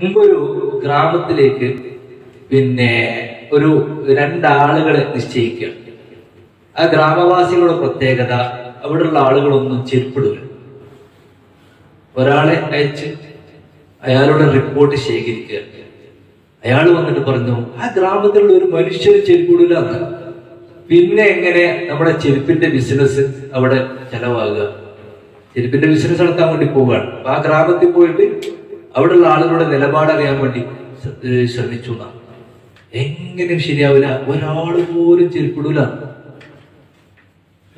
മുമ്പൊരു ഗ്രാമത്തിലേക്ക് പിന്നെ ഒരു രണ്ടാളുകളെ നിശ്ചയിക്കുക. ആ ഗ്രാമവാസികളുടെ പ്രത്യേകത അവിടെയുള്ള ആളുകളൊന്നും ചെരുപ്പിടുക ഒരാളെ അയച്ച് അയാളുടെ റിപ്പോർട്ട് ശേഖരിക്കുക. അയാൾ വന്നിട്ട് പറഞ്ഞു ആ ഗ്രാമത്തിലുള്ള ഒരു മനുഷ്യർ ചെരുപ്പിടില്ല എന്ന്. പിന്നെ എങ്ങനെ നമ്മുടെ ചെരുപ്പിന്റെ ബിസിനസ് അവിടെ ചെലവാകുക? ചെരുപ്പിന്റെ ബിസിനസ് നടത്താൻ വേണ്ടി പോവുകയാണ്. ആ ഗ്രാമത്തിൽ പോയിട്ട് അവിടെയുള്ള ആളുകളുടെ നിലപാട് അറിയാൻ വേണ്ടി ശ്രമിച്ചു എങ്ങനെ ശരിയാവില്ല. ഒരാൾ പോലും ചെരുപ്പിടൂല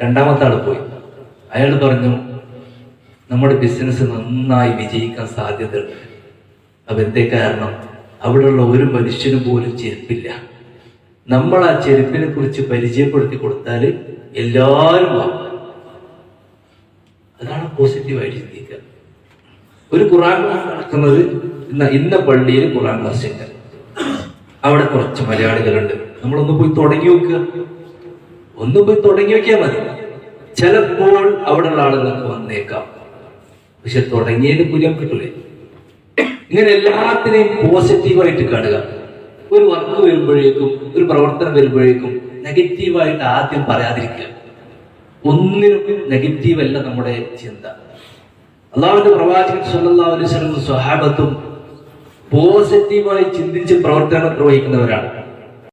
രണ്ടാമത്തെ ആൾ പോയി. അയാൾ പറഞ്ഞു നമ്മുടെ ബിസിനസ് നന്നായി വിജയിക്കാൻ സാധ്യതയുണ്ട്. അപ്പൊ എന്തേ കാരണം? അവിടെയുള്ള ഒരു മനുഷ്യന് പോലും ചെരുപ്പില്ല. നമ്മൾ ആ ചെരുപ്പിനെ കുറിച്ച് പരിചയപ്പെടുത്തി കൊടുത്താൽ എല്ലാവരും വാങ്ങും. അതാണ് പോസിറ്റീവായിട്ട് ചിന്തിക്കുക. ഒരു ഖുറാൻ ക്ലാസ് നടക്കുന്നത് ഇന്ന ഇന്ന പള്ളിയിൽ ഖുറാൻ ക്ലാസ് ഉണ്ട് അവിടെ കുറച്ച് മലയാളികളുണ്ട്. നമ്മളൊന്ന് പോയി തുടങ്ങി വെക്കുക ഒന്ന് പോയി തുടങ്ങി വെക്കാൻ മതി. ചിലപ്പോൾ അവിടെയുള്ള ആളുകൾക്ക് വന്നേക്കാം. പക്ഷെ തുടങ്ങിയതിന് പുലം കിട്ടൂലേ? ഇങ്ങനെ എല്ലാത്തിനെയും പോസിറ്റീവായിട്ട് കാണുക. ഒരു വർക്ക് വരുമ്പോഴേക്കും ഒരു പ്രവർത്തനം വരുമ്പോഴേക്കും നെഗറ്റീവായിട്ട് ആദ്യം പറയാതിരിക്കുക. ഒന്നിനും നെഗറ്റീവല്ല നമ്മുടെ ചിന്ത. അള്ളാഹുവിന്റെ പ്രവാചകൻ സല്ലാ അലൈഹി സ്വഹാബത്തും പോസിറ്റീവായി ചിന്തിച്ച് പ്രവർത്തനം നിർവഹിക്കുന്നവരാണ്.